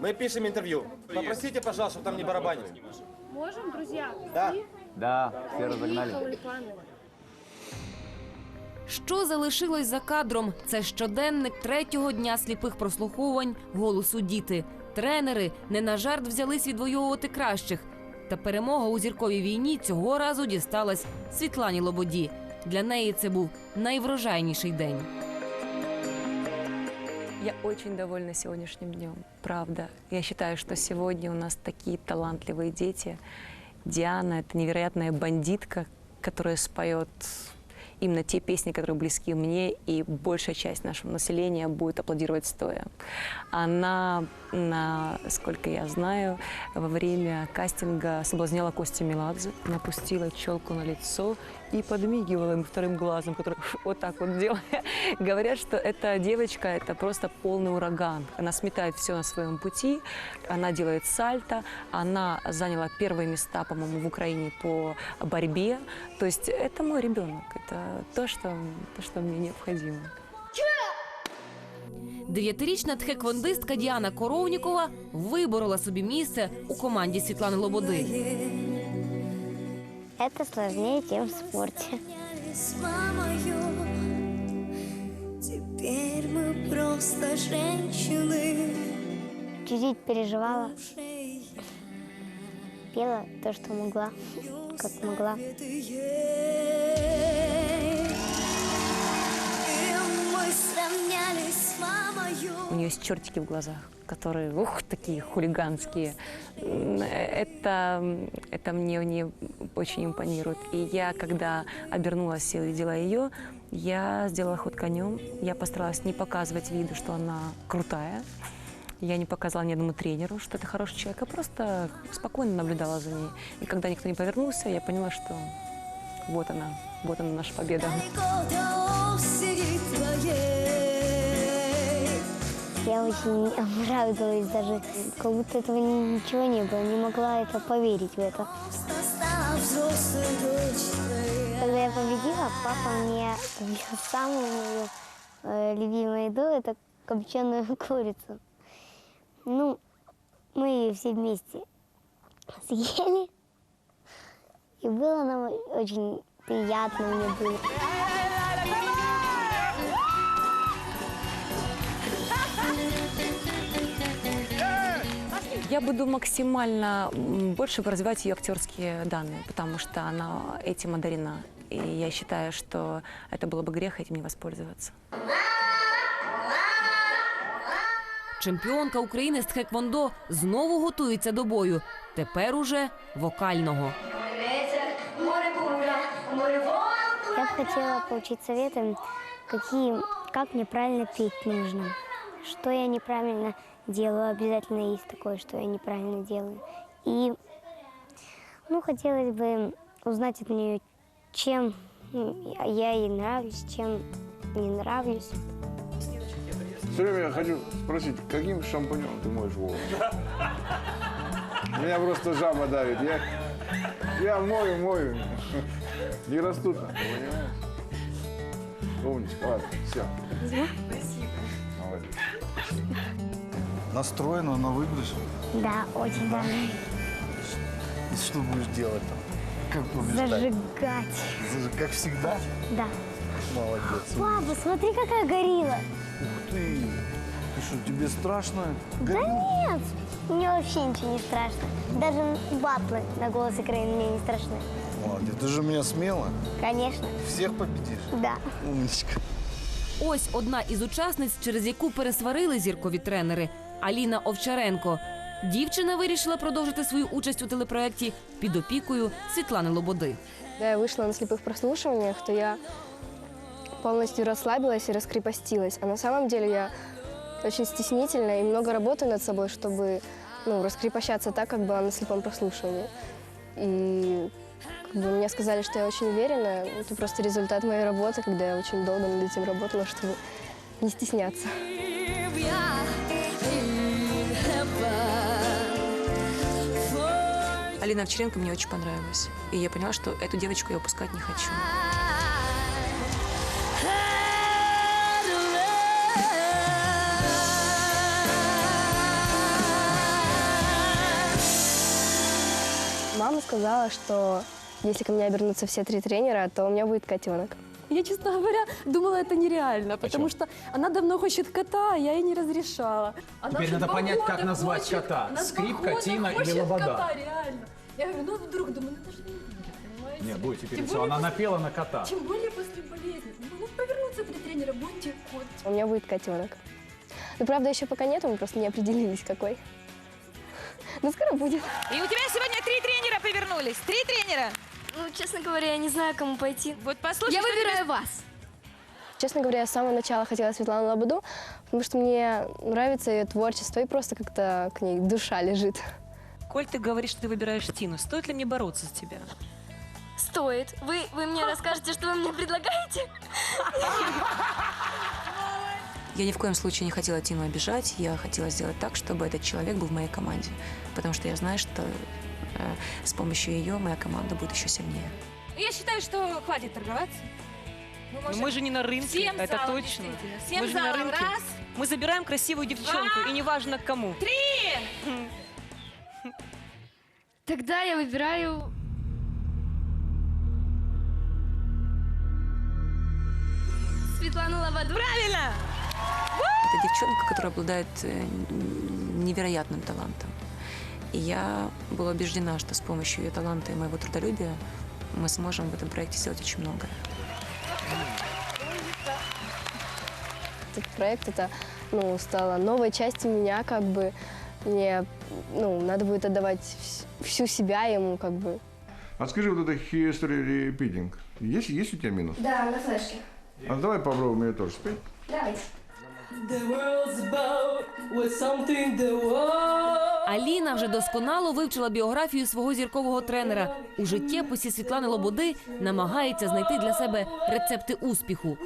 Мы пишем интервью. Попросите, пожалуйста, чтобы там не барабанили. Можем, друзья? Да. Да, все разогнали. Що залишилось за кадром? Це щоденник третього дня сліпих прослуховувань голосу діти. Тренери не на жарт взялись відвоювати кращих. Та перемога у зірковій війні цього разу дісталась Світлані Лободі. Для неї це був найврожайніший день. Я очень довольна сегодняшним днем, правда. Я считаю, что сегодня у нас такие талантливые дети. Диана — это невероятная бандитка, которая споет именно те песни, которые близки мне, и большая часть нашего населения будет аплодировать стоя. Она, насколько я знаю, во время кастинга соблазняла Костю Меладзе, напустила челку на лицо и подмигивала им вторым глазом, который вот так вот делая. Говорят, что эта девочка – это просто полный ураган. Она сметает все на своем пути, она делает сальто, она заняла первые места, по-моему, в Украине по борьбе. То есть это мой ребенок, это то, что, то, что мне необходимо. Дев'ятирічна тхеквондистка Діана Коровнікова виборола собі місце у команді Світлани Лободи. Это сложнее, чем в спорте. с мамою. Теперь мы просто женщины. Чуть-чуть переживала, пела то, что могла, как могла. Нее есть чертики в глазах, которые, ух, такие хулиганские. Это, это мне, мне очень импонирует. И я, когда обернулась и увидела ее, я сделала ход конем. Я постаралась не показывать виду, что она крутая. Я не показала ни одному тренеру, что это хороший человек, а просто спокойно наблюдала за ней. И когда никто не повернулся, я поняла, что вот она, вот она наша победа. Я очень обрадовалась даже, как будто этого ни- ничего не было, не могла это поверить в это. Когда я победила, папа мне самую мою э, любимую еду, это копченую курицу. Ну, мы ее все вместе съели, и было нам очень приятно мне было. Я буду максимально м, больше развивать ее актерские данные, потому что она этим одарена. И я считаю, что это было бы грех этим не воспользоваться. Чемпіонка України з тхеквондо знову готується до бою. Тепер уже вокального. Я бы хотела получить советы, какие, как мне правильно петь нужно. Что я неправильно делаю, обязательно есть такое, что я неправильно делаю. И, ну, хотелось бы узнать от нее, чем м, я ей нравлюсь, чем не нравлюсь. Все время я хочу спросить, каким шампунем ты моешь волосы? Меня просто жаба давит. Я, я мою, мою. Не растут, понимаешь? Умничка, ладно, все. Настроена на выигрыш? Да, очень даже. И что будешь делать там? Как побеждать? Зажигать. Заж- Как всегда? Да. Молодец. Папа, смотри, какая горилла. Ух ты! Ты что, тебе страшно? Да нет, мне вообще ничего не страшно. Даже батлы на голос Украины мне не страшны. Молодец. Ты же меня смело. Конечно, Всех победишь. да. Умничка. Ось одна із учасниць, через яку пересварили зіркові тренери Аліна Овчаренко. Дівчина вирішила продовжити свою участь у телепроєкті під опікою Світлани Лободи. Когда я вышла на слепых прослушиваниях, то я полностью расслабилась и раскрепостилась. А на самом деле я очень стеснительная и много работаю над собой, чтобы ну, раскрепощаться так, как была на слепом прослушивании. И как бы мне сказали, что я очень уверена. Это просто результат моей работы, когда я очень долго над этим работала, чтобы не стесняться. Алина Овчаренко мне очень понравилась. И я поняла, что эту девочку я упускать не хочу. Мама сказала, что если ко мне обернутся все три тренера, то у меня будет котенок. Я, честно говоря, думала, это нереально, потому что она давно хочет кота, а я ей не разрешала. Она Теперь надо понять, как назвать хочет. кота. Скрипка, Тина или Лобода? кота, реально. Я говорю, ну вдруг, думаю, ну это же не будет, понимаете? Нет, будет теперь Тем все. более Она после- напела на кота. Тем более после болезни. Ну, повернуться три тренера, будьте кот. У меня будет котенок. Ну, правда, еще пока нету, мы просто не определились, какой. Но скоро будет. И у тебя сегодня три тренера повернулись. Три тренера. Ну, честно говоря, я не знаю, кому пойти. Вот послушай, Я что тебе выбираю вас. Честно говоря, я с самого начала хотела Светлану Лободу, потому что мне нравится ее творчество и просто как-то к ней душа лежит. Коль ты говоришь, что ты выбираешь Тину, стоит ли мне бороться за тебя? Стоит. Вы, вы мне расскажете, что вы мне предлагаете? Я ни в коем случае не хотела Тину обижать. Я хотела сделать так, чтобы этот человек был в моей команде. Потому что я знаю, что с помощью ее моя команда будет еще сильнее. Я считаю, что хватит торговаться. Мы Но можем мы же не на рынке, всем это залом, точно. действительно, Мы Всем же не на залом. рынке. Раз, Мы забираем красивую девчонку, и неважно к кому. три. Тогда я выбираю... Светлану Лободу. Правильно. Это девчонка, которая обладает э, невероятным талантом. И я была убеждена, что с помощью ее таланта и моего трудолюбия мы сможем в этом проекте сделать очень многое. Этот проект это ну, стало новой частью меня, как бы мне ну, надо будет отдавать вс- всю себя ему, как бы. А скажи, вот это history repeating, есть, есть у тебя минус? Да, на флешке. А давай попробуем ее тоже спеть. Давайте. Аліна вже досконало вивчила біографію свого зіркового тренера. У життєписі Світлани Лободи намагається знайти для себе рецепти успіху.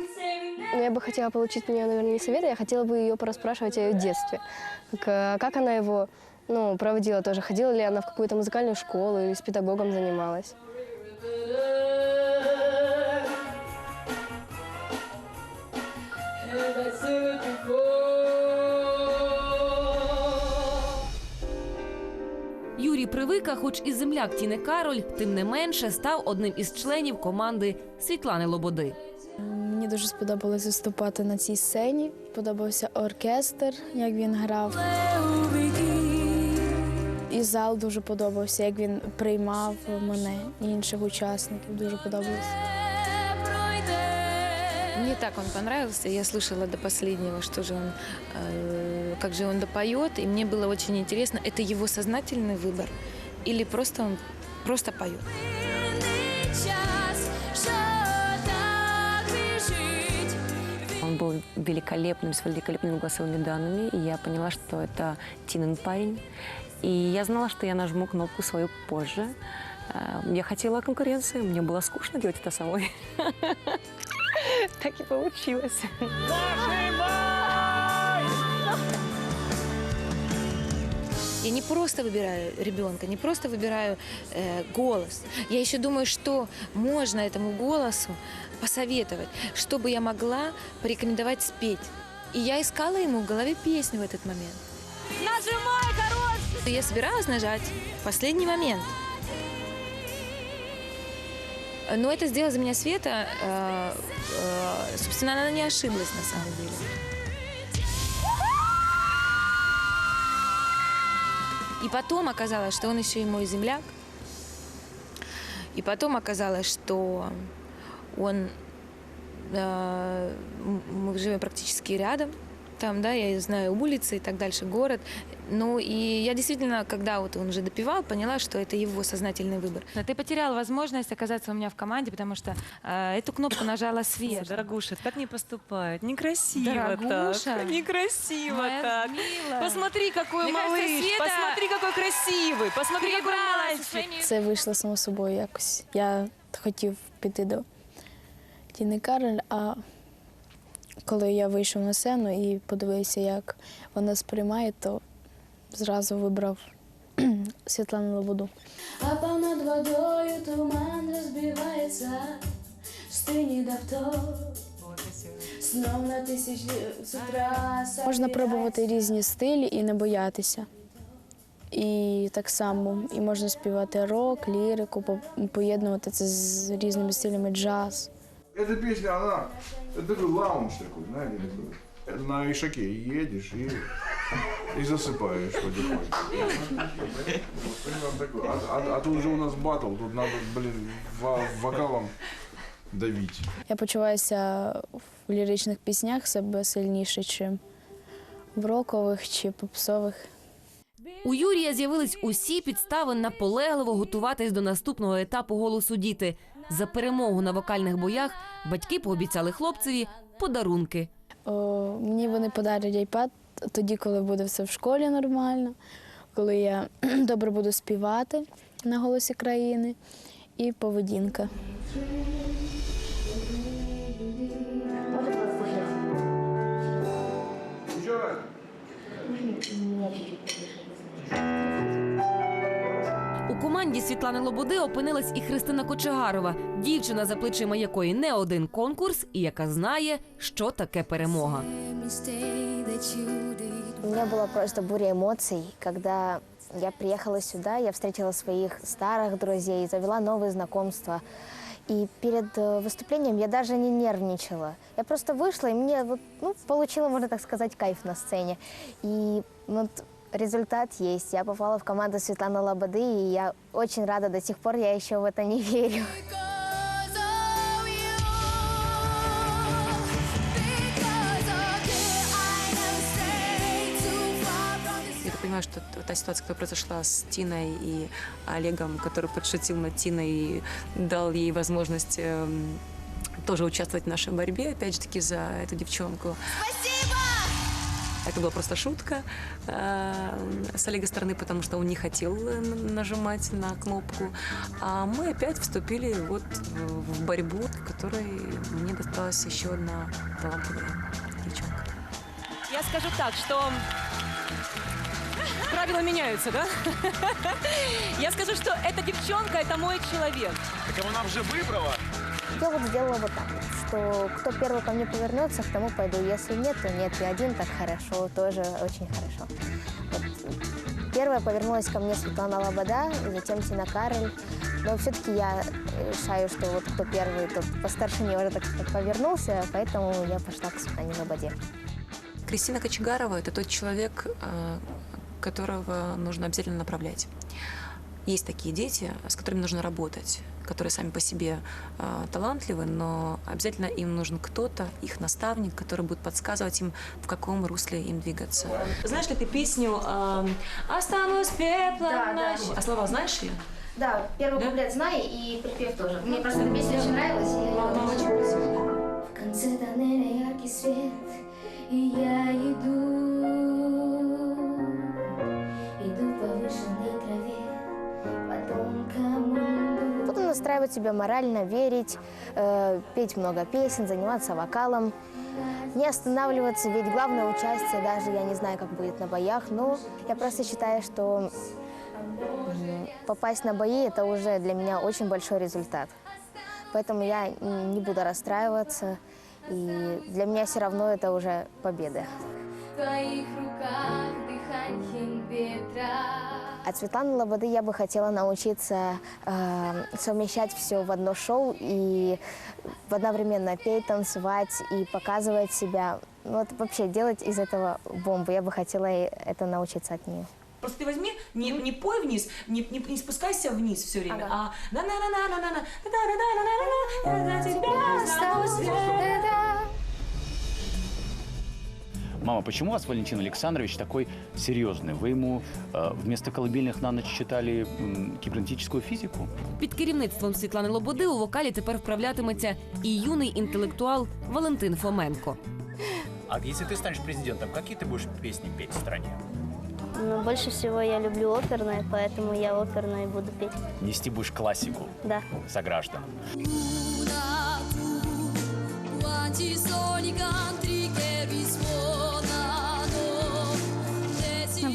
Но я бы хотела получить у нее, наверное, не совет, я хотела бы ее порасспрашивать о ее детстве. Как, э, как она его ну, проводила тоже. Ходила ли она в какую-то музыкальную школу или с педагогом занималась. Юрій Привика, хоч і земляк Тіни Кароль, тим не менше став одним із членів команди Світлани Лободи. Мені дуже сподобалось виступати на цій сцені. Подобався оркестр, як він грав. І зал дуже подобався, як він приймав мене і інших учасників. Дуже подобалось. Мне так он понравился. Я слышала до последнего, что же он, э, как же он допоет, и мне было очень интересно, это его сознательный выбор или просто он просто поет. Он был великолепным, с великолепными голосовыми данными, и я поняла, что это Тинин парень. И я знала, что я нажму кнопку свою позже. Э, Я хотела конкуренции, мне было скучно делать это самой. Так и получилось. Я не просто выбираю ребенка, не просто выбираю э, голос. Я еще думаю, что можно этому голосу посоветовать, чтобы я могла порекомендовать спеть. И я искала ему в голове песню в этот момент. Нажимай, хороший! Я собиралась нажать в последний момент. Но это сделала за меня Света. э, э, собственно, она не ошиблась на самом деле. И потом оказалось, что он еще и мой земляк. И потом оказалось, что он... э, мы живем практически рядом. Там, да, я знаю улицы и так дальше, город. Ну, и я действительно, когда вот он уже допивал, поняла, что это его сознательный выбор. Ты потерял возможность оказаться у меня в команде, потому что э, эту кнопку нажала Света. Дорогуша, так не поступает. Некрасиво Дорогуша. так. Некрасиво Моя так. милая. Посмотри, какой Мне кажется, малыш. Света Посмотри, какой красивый. Посмотри, какой Перебрала со мальчик. своими Це вийшло само собою якось. Я хотів піти до Тіни Кароль, а коли я вийшов на сцену і подивився, як вона сприймає, то зразу вибрав Світлану Лободу. А понад водою туман розбивається, стині давто. Знов на тисячі з. Можна пробувати різні стилі і не боятися. І так само і можна співати рок, лірику, поєднувати це з різними стилями джаз. Эта песня, она, это такой лаунж такой, знаете, такой. На Ишаке едешь и, и засыпаешь потихоньку. А, а- а тут уже у нас батл, тут надо, блин, во- вокалом давить. Я почуваюся в ліричних піснях себе сильніше, чим в рокових чи попсових. У Юрія з'явились усі підстави наполегливо готуватись до наступного етапу голосу діти. За перемогу на вокальних боях батьки пообіцяли хлопцеві подарунки. О, мені вони подарять iPad тоді, коли буде все в школі нормально, коли я добре буду співати на голосі країни і поведінка. Еще раз. команді Світлани Лободи опинилась і Христина Кочегарова, дівчина, за плечима якої не один конкурс, і яка знає, що таке перемога. У меня была просто буря эмоций, когда я приехала сюда, я встретила своих старых друзей, завела новые знакомства. И перед э, выступлением я даже не нервничала. Я просто вышла, и мне вот, ну, получила, можно так сказать, кайф на сцене. И вот результат есть. Я попала в команду Светланы Лободы, и я очень рада до сих пор, я еще в это не верю. Я так понимаю, что та ситуация, которая произошла с Тиной и Олегом, который подшутил над Тиной и дал ей возможность эм, тоже участвовать в нашей борьбе, опять же таки, за эту девчонку. Это была просто шутка э, с Олега стороны, потому что он не хотел э, нажимать на кнопку. А мы опять вступили вот в в борьбу, в которой мне досталась еще одна талантливая девчонка. Я скажу так, что правила меняются, да? Я скажу, что эта девчонка, это мой человек. Так она уже выбрала. Я вот сделала вот так, вот, что кто первый ко мне повернется, к тому пойду. Если нет, то нет. И один так хорошо, тоже очень хорошо. Вот. Первая повернулась ко мне Светлана Лобода, затем Тина Кароль. Но все-таки я решаю, что вот кто первый, тот постарше мне уже так, так повернулся, поэтому я пошла к Светлане Лободе. Кристина Кочегарова – это тот человек, э, которого нужно обязательно направлять. Есть такие дети, с которыми нужно работать, которые сами по себе э, талантливы, но обязательно им нужен кто-то, их наставник, который будет подсказывать им, в каком русле им двигаться. Знаешь ли ты песню эм, «Останусь пеплом Да, да. ночи»? А слова знаешь ли? Да, первый Да? куплет знаю и припев тоже. Мне просто эта песня очень нравилась, и я ее очень просила. В конце тоннеля яркий свет, и я иду, настраивать себя морально, верить, э, петь много песен, заниматься вокалом, не останавливаться, ведь главное участие, даже я не знаю, как будет на боях, но я просто считаю, что попасть на бои – это уже для меня очень большой результат. Поэтому я не буду расстраиваться, и для меня все равно это уже победа. Твоих руках дыханием ветра. От Светланы Лободы я бы хотела научиться э, совмещать все в одно шоу и одновременно петь, танцевать и показывать себя. Ну, Вот вообще делать из этого бомбу. Я бы хотела это научиться от нее. Просто ты возьми, не, не пой вниз, не, не, не спускайся вниз все время, а на на на на на на на на на на на на тебя останусь Мама, почему у вас Валентин Александрович такой серьезный? Вы ему э, вместо колыбельных на ночь читали м, кибернетическую физику? Під керівництвом Світлани Лободи у вокалі тепер вправлятиметься і юний інтелектуал Валентин Фоменко. А если ты станешь президентом, какие ты будешь песни петь в стране? Но больше всего я люблю оперное, поэтому я оперное буду петь. Нести будешь классику Да. согражданам. Una tu, quanti sogni canti che risuonano.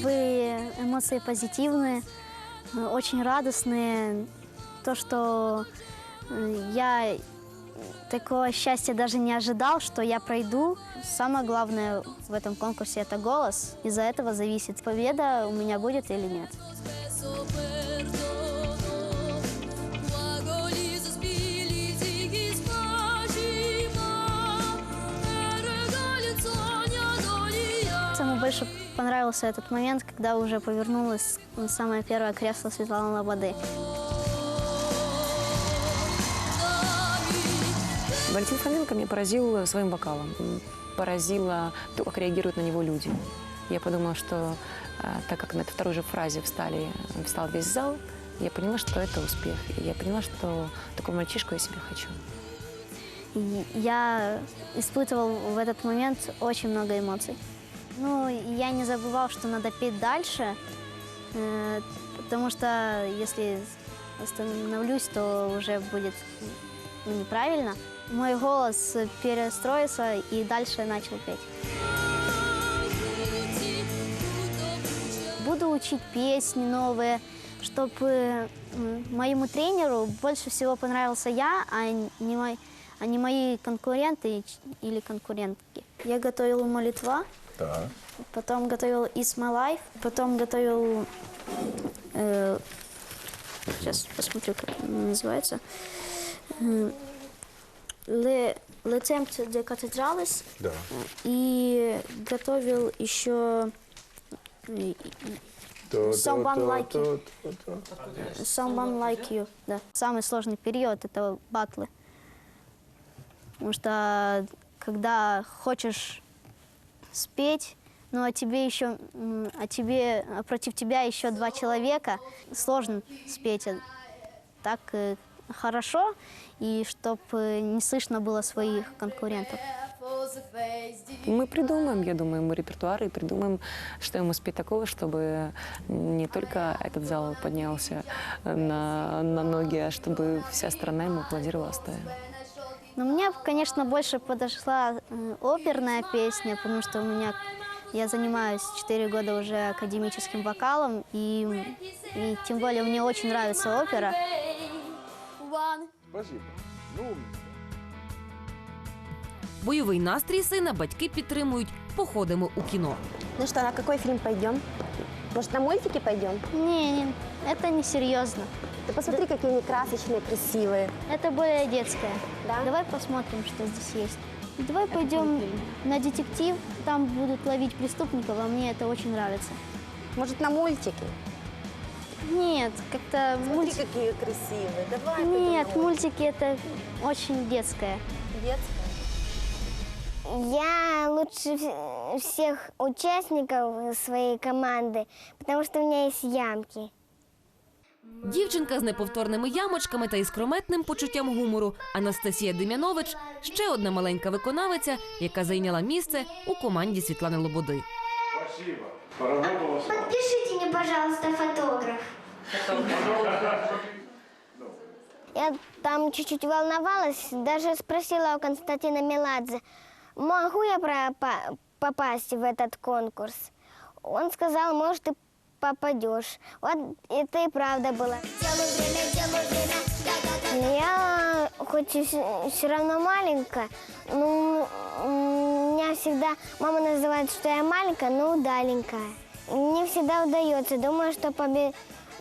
были эмоции позитивные, э, очень радостные. То, что э, я такого счастья даже не ожидал, что я пройду. Самое главное в этом конкурсе – это голос. Из-за этого зависит, победа у меня будет или нет. Самый больше понравился этот момент, когда уже повернулось самое первое кресло Светланы Лободы. Валентин Фоменко меня поразил своим вокалом. Поразило то, как реагируют на него люди. Я подумала, что а, так как на этой второй же фразе встали, встал весь зал, я поняла, что это успех. И я поняла, что такого мальчишку я себе хочу. Я испытывал в этот момент очень много эмоций. Ну, я не забывал, что надо петь дальше, э, потому что если остановлюсь, то уже будет неправильно. Мой голос перестроился и дальше начал петь. Буду учить песни новые, чтобы моему тренеру больше всего понравился я, а не, мой, а не мои конкуренты или конкурентки. Я готовила молитва, Так. потом готовил It's My Life, потом готовил... э, сейчас посмотрю, как он называется. Le, Le Temple de Cathedrales. Да. И готовил еще э, Someone Like You. Someone Like You, да. Самый сложный период – это батлы. Потому что когда хочешь спеть, ну а тебе еще, а тебе, против тебя еще два человека, сложно спеть э, так э, хорошо, и чтобы не слышно было своих конкурентов. Мы придумаем, я думаю, ему репертуар и придумаем, что ему спеть такого, чтобы не только этот зал поднялся на, на ноги, а чтобы вся страна ему аплодировала стоя. Но мне, конечно, больше подошла э, оперная песня, потому что у меня я занимаюсь 4 года уже академическим вокалом, и, и тем более мне очень нравится опера. Спасибо. Ну, Бойовий настрій сина батьки підтримують. Походимо у кіно. Ну что, на какой фильм пойдем? Может, на мультики пойдем? Не, не, это не серьезно. Ты посмотри, какие они красочные, красивые. Это более детское. Да? Давай посмотрим, что здесь есть. Давай пойдем на детектив, там будут ловить преступников, а мне это очень нравится. Может, на мультики? Нет, как-то Смотри, мультики... какие красивые. Давай Нет, мультики это очень детское. Детские. Я лучше всех участников своей команды, потому что у меня есть ямки. Дівчинка з неповторними ямочками та іскрометним почуттям гумору Анастасія Дем'янович ще одна маленька виконавиця, яка зайняла місце у команді Світлани Лободи. спасибо. Подпишите мне, пожалуйста, фотограф. Я там чуть-чуть волновалась, даже спросила у Константина Меладзе, могу я пропа- попасть в этот конкурс. Он сказал, может, ты попадешь. Вот это и правда было. Я хоть и все равно маленькая, но м, меня всегда мама называет, что я маленькая, но удаленькая. И Мне всегда удается. Думаю, что побе-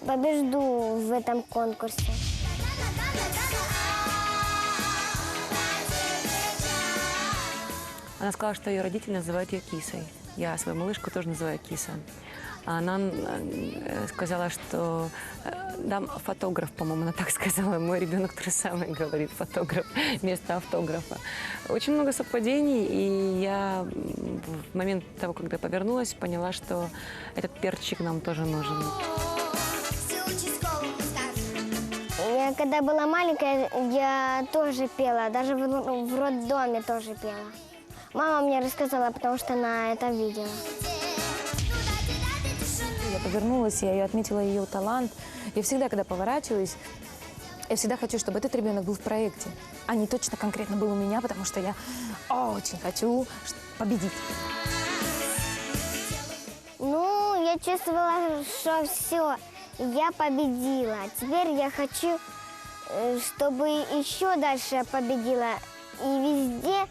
побежду в этом конкурсе. Она сказала, что ее родители называют ее кисой. Я свою малышку тоже называю киса. Она э, сказала, что э, дам фотограф, по-моему, она так сказала. Мой ребенок то же самое говорит, фотограф вместо автографа. Очень много совпадений, и я в момент того, когда повернулась, поняла, что этот перчик нам тоже нужен. Я когда была маленькая, я тоже пела, даже в, в роддоме тоже пела. Мама мне рассказала, потому что она это видела. Я повернулась, я ее отметила ее талант. Я всегда, когда поворачиваюсь, я всегда хочу, чтобы этот ребенок был в проекте, а не точно конкретно был у меня, потому что я очень хочу победить. Ну, я чувствовала, что все, я победила. Теперь я хочу э, чтобы еще дальше победила. И везде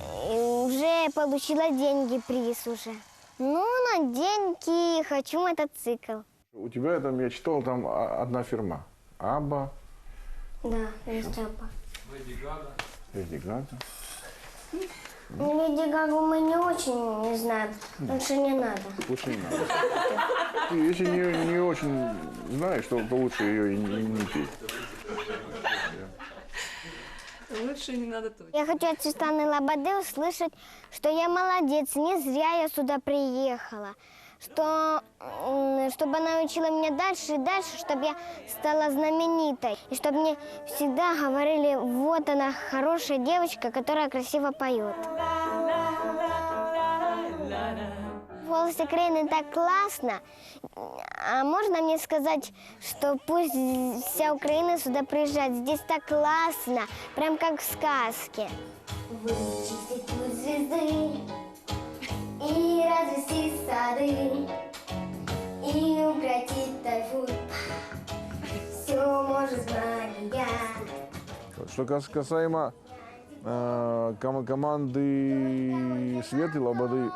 э, уже получила деньги, приз уже. Ну, на деньги хочу мотоцикл. У тебя там, я читал, там а- одна фирма. Аба, Да, Рестапа. Леди Гага. Ну, Леди Гагу мы не очень не знаем. Лучше не надо. Лучше не надо. Если не, не очень знаешь, то, то лучше ее и не, не петь. Лучше не надо точно. Я хочу от Светланы Лободы услышать, что я молодец, не зря я сюда приехала. Что, чтобы она учила меня дальше и дальше, чтобы я стала знаменитой. И чтобы мне всегда говорили, вот она, хорошая девочка, которая красиво поет. Голос Украины так классно. А можно мне сказать, что пусть вся Украина сюда приезжает? Здесь так классно, прям как в сказке. Вычистить путь звезды и развести сады и укротить тайфун. Все может магия. Что кас- касаемо э, ком- команды Светы Лободы,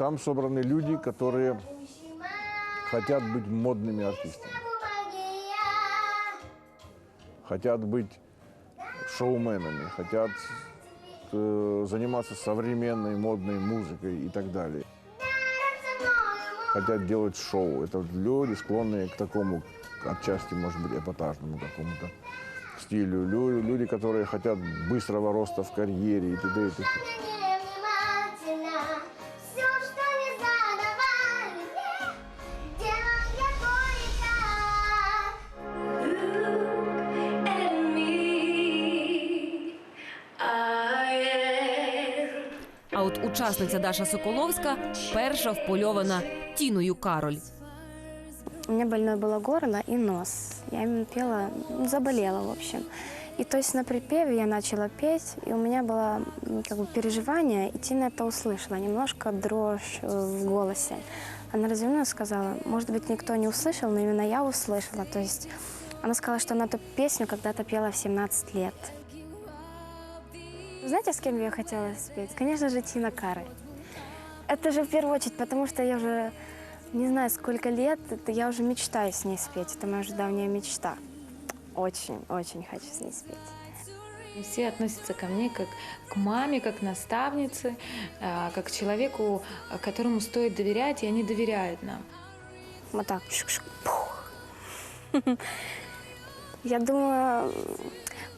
там собраны люди, которые хотят быть модными артистами. Хотят быть шоуменами, хотят э, заниматься современной модной музыкой и так далее. Хотят делать шоу. Это люди, склонные к такому, отчасти, может быть, эпатажному какому-то стилю. Лю- Люди, которые хотят быстрого роста в карьере и т.д. и т.п. А от учасниця Даша Соколовська перша впольована Тіною Кароль. У меня больное было горло и нос. Я именно пела, ну, заболела, в общем. И то есть на припеве я начала петь, и у меня было как бы переживание, и Тина это услышала, немножко дрожь э, в голосе. Она развернулась сказала, может быть, никто не услышал, но именно я услышала. То есть она сказала, что она эту песню когда-то пела в 17 лет. Знаете, с кем я хотела спеть? Конечно же, Тина Кароль. Это же в первую очередь, потому что я уже не знаю, сколько лет, это я уже мечтаю с ней спеть. Это моя уже давняя мечта. Очень, очень хочу с ней спеть. Все относятся ко мне как к маме, как к наставнице, а, как к человеку, которому стоит доверять, и они доверяют нам. Вот так. Я думаю,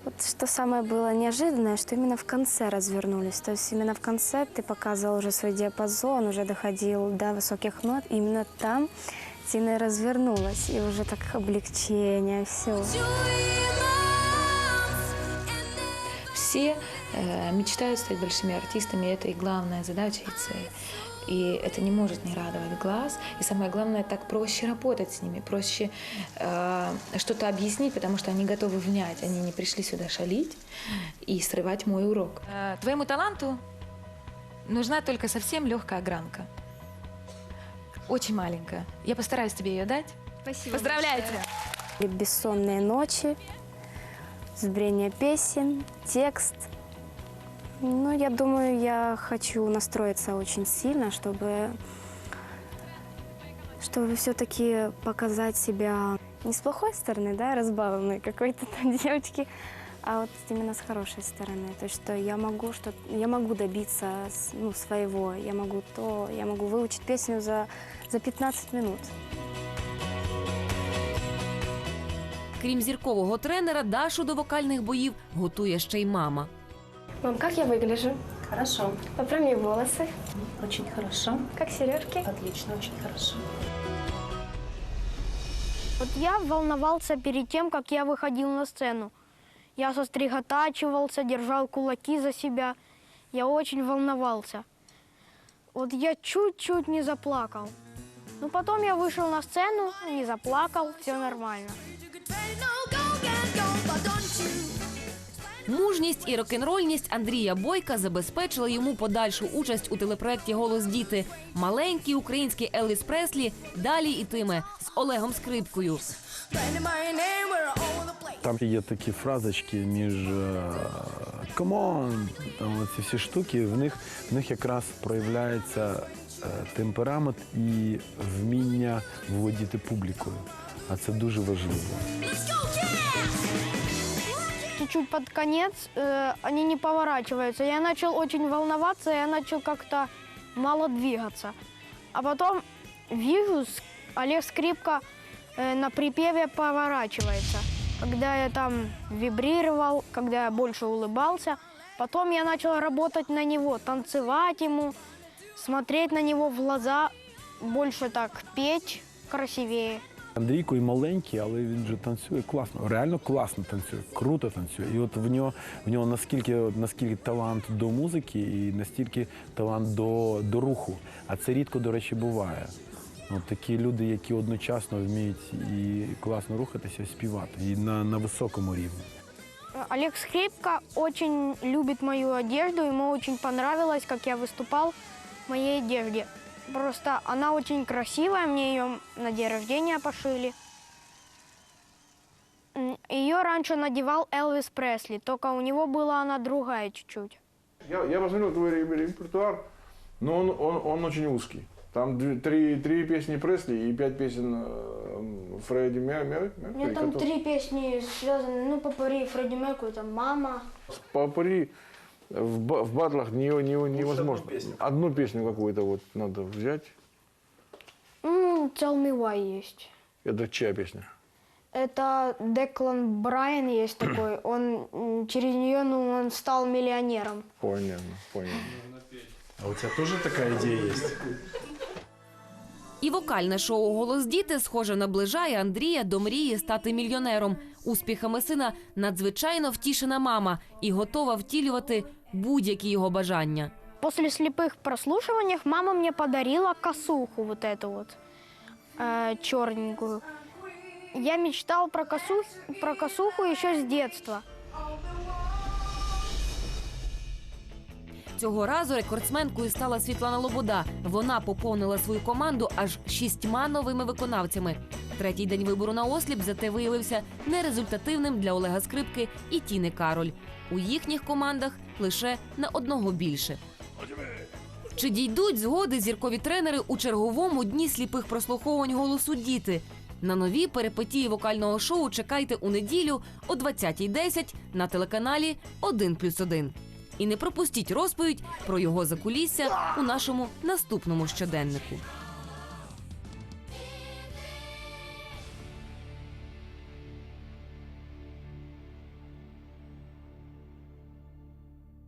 вот что самое было неожиданное, что именно в конце развернулись. То есть именно в конце ты показывал уже свой диапазон, уже доходил до высоких нот. И именно там Тина развернулась. И уже так облегчение, все. Все э, мечтают стать большими артистами, это и главная задача и цель. И это не может не радовать глаз. И самое главное, так проще работать с ними, проще э, что-то объяснить, потому что они готовы внять. Они не пришли сюда шалить и срывать мой урок. Э, твоему таланту нужна только совсем легкая огранка. Очень маленькая. Я постараюсь тебе ее дать. Спасибо. Поздравляю большое. тебя. Бессонные ночи, сбрение песен, текст. Ну, я думаю, я хочу настроиться очень сильно, чтобы, чтобы все-таки показать себя не с плохой стороны, да, разбавленной какой-то там девочки, а вот именно с хорошей стороны. То есть, что я могу, что я могу добиться с- ну, своего, я могу то, я могу выучить песню за, за 15 минут. Крім зіркового тренера, Дашу до вокальних боїв готує ще й мама. Мам, как я выгляжу? Хорошо. Поправь волосы. Очень хорошо. Как сережки? Отлично, очень хорошо. Вот я волновался перед тем, как я выходил на сцену. Я состриготачивался, держал кулаки за себя. Я очень волновался. Вот я чуть-чуть не заплакал. Но потом я вышел на сцену, не заплакал, все нормально. Мужність і рок-н-рольність Андрія Бойка забезпечила йому подальшу участь у телепроекті Голос діти. Маленький український Елвіс Преслі далі ітиме з Олегом Скрипкою. Там є такі фразочки між е, там ці всі штуки, в них, в них якраз проявляється е, темперамент і вміння вводити публікою. А це дуже важливо. Чуть-чуть под конец э, они не поворачиваются. Я начал очень волноваться, я начал как-то мало двигаться. А потом вижу, Олег Скрипка э, на припеве поворачивается. Когда я там вибрировал, когда я больше улыбался, потом я начал работать на него, танцевать ему, смотреть на него в глаза, больше так петь красивее. Андрійко і маленький, але він же танцює класно, реально класно танцює, круто танцює. І от в нього в нього наскільки наскільки талант до музики і настільки талант до, до руху. А це рідко, до речі, буває. От такі люди, які одночасно вміють і класно рухатися, і співати, і на, на високому рівні. Олег Скрипка очень любит мою одежду. Ему очень понравилось, как я выступал в моей одежде. Просто она очень красивая, мне ее на день рождения пошили. Ее раньше надевал Элвис Пресли, только у него была она другая чуть-чуть. Я, я посмотрел твой ре- репертуар, но он, он, он очень узкий. Там две- три, три песни Пресли и пять песен э, Фредди Мер- Мер- У меня Меркьюри, там которые- три песни связаны, ну, попари Фредди Меркьюри, там «Мама». Попри в, в батлах не, не, невозможно. Одну песню какую-то вот надо взять. Ну, «Tell Me Why» есть. Это чья песня? Это Деклан Брайан есть такой, он через нее, ну, он стал миллионером. Понятно, понятно. А у тебе теж така ідея є? І вокальне шоу Голос діти схоже наближає Андрія до мрії стати мільйонером. Успіхами сина надзвичайно втішена мама і готова втілювати будь-які його бажання. После слепых прослушиваний мама мне подарила косуху вот эту вот, э, черненькую. Я мечтал про, косу, про косуху еще с детства. Цього разу рекордсменкою стала Світлана Лобода. Вона поповнила свою команду аж шістьма новими виконавцями. Третій день вибору на осліп зате виявився нерезультативним для Олега Скрипки і Тіни Кароль. У їхніх командах лише на одного більше. Чи дійдуть згоди зіркові тренери у черговому дні сліпих прослуховувань голосу діти? На нові перипетії вокального шоу чекайте у неділю о 20.10 на телеканалі 1+,1. І не пропустіть розповідь про його закулісся у нашому наступному щоденнику.